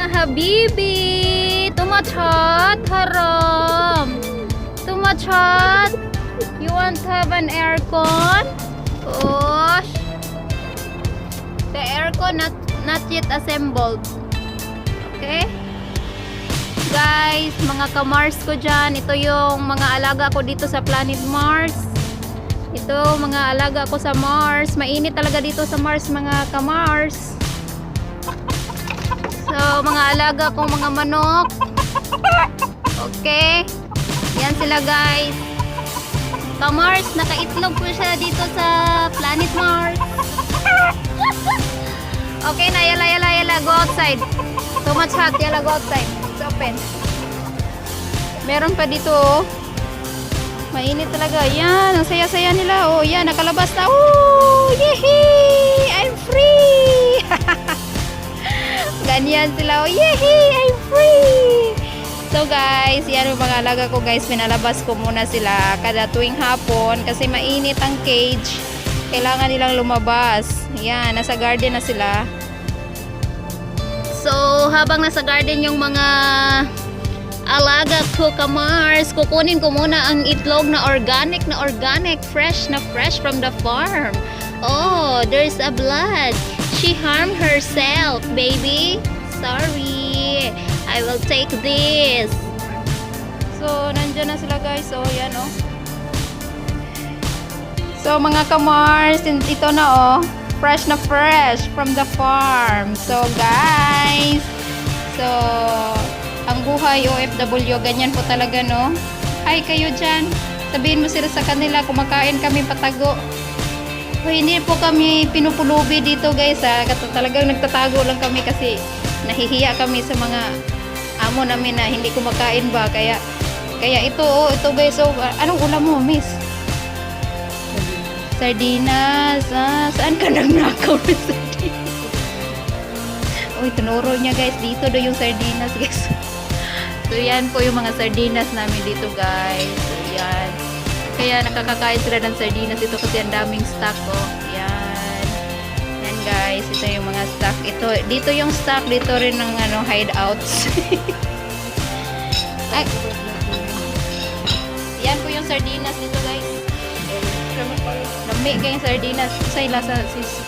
Mga habibi, tumachat, haram. Tumachat. You want to have an aircon? Gosh. The aircon not not yet assembled. Okay? Guys, mga ka-Mars ko dyan, ito yung mga alaga ko dito sa planet Mars. Ito, mga alaga ko sa Mars. Mainit talaga dito sa Mars, mga ka-Mars. So, mga alaga kong mga manok. Okay. Yan sila, guys. Ka-Mars, nakaitlog ko siya dito sa planet Mars. okay na, yala, yala, yala. Go outside. Too much hot, yala, go outside. It's open. Meron pa dito, oh. Mainit talaga. Yan, ang saya-saya nila. Oh, yan, nakalabas na. Woo! Yehey! Ganyan sila. Oh, yehey! I'm free! So guys, yan yung mga alaga ko guys. Pinalabas ko muna sila kada tuwing hapon kasi mainit ang cage. Kailangan nilang lumabas. Yan, nasa garden na sila. So, habang nasa garden yung mga alaga ko ka Mars, kukunin ko muna ang itlog na organic na organic, fresh na fresh from the farm. Oh, there's a blood. She harmed herself, baby. Sorry. I will take this. So, nandyan na sila guys. So, yan oh. So, mga ka-Mars, ito na oh. Fresh na fresh from the farm. So, guys. So, ang buhay OFW, ganyan po talaga, no? Hi kayo dyan. Sabihin mo sila sa kanila, kumakain kami patago. O, hindi po kami pinupulubi dito, guys, ha? Kat- Talagang nagtatago lang kami kasi nahihiya kami sa mga amo namin na hindi kumakain ba. Kaya, kaya ito, oh, ito guys, oh, anong ulam mo, miss? Sardinas. Ah, saan ka nagnakaw ng sardinas? Uy, tinuro niya guys. Dito do yung sardinas guys. so, yan po yung mga sardinas namin dito guys. So, yan. Kaya nakakakain sila ng sardinas ito kasi ang daming stock ko. Yan. Yan guys. Ito yung mga stock. Ito, dito yung stock. Dito rin ng ano, hideouts. Ay. Yan po yung sardinas dito guys. Lami kayong sardinas. Sa lasa sis.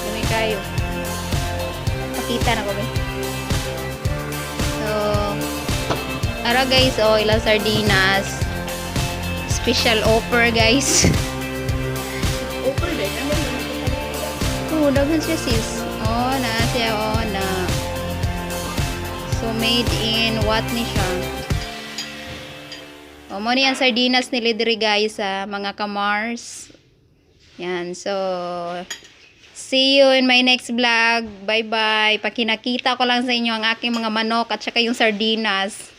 Lami kayo. Pakita na ko ba? So, ara guys, oh, ilang sardinas. Special offer guys. Open din. Ano naman oh, daghan siya sis. Oh, na siya, oh, na. So, made in what ni siya? O, mo ni ang sardinas ni Lidri guys, sa mga kamars. Yan, so, see you in my next vlog. Bye-bye. Pakinakita ko lang sa inyo ang aking mga manok at saka yung sardinas.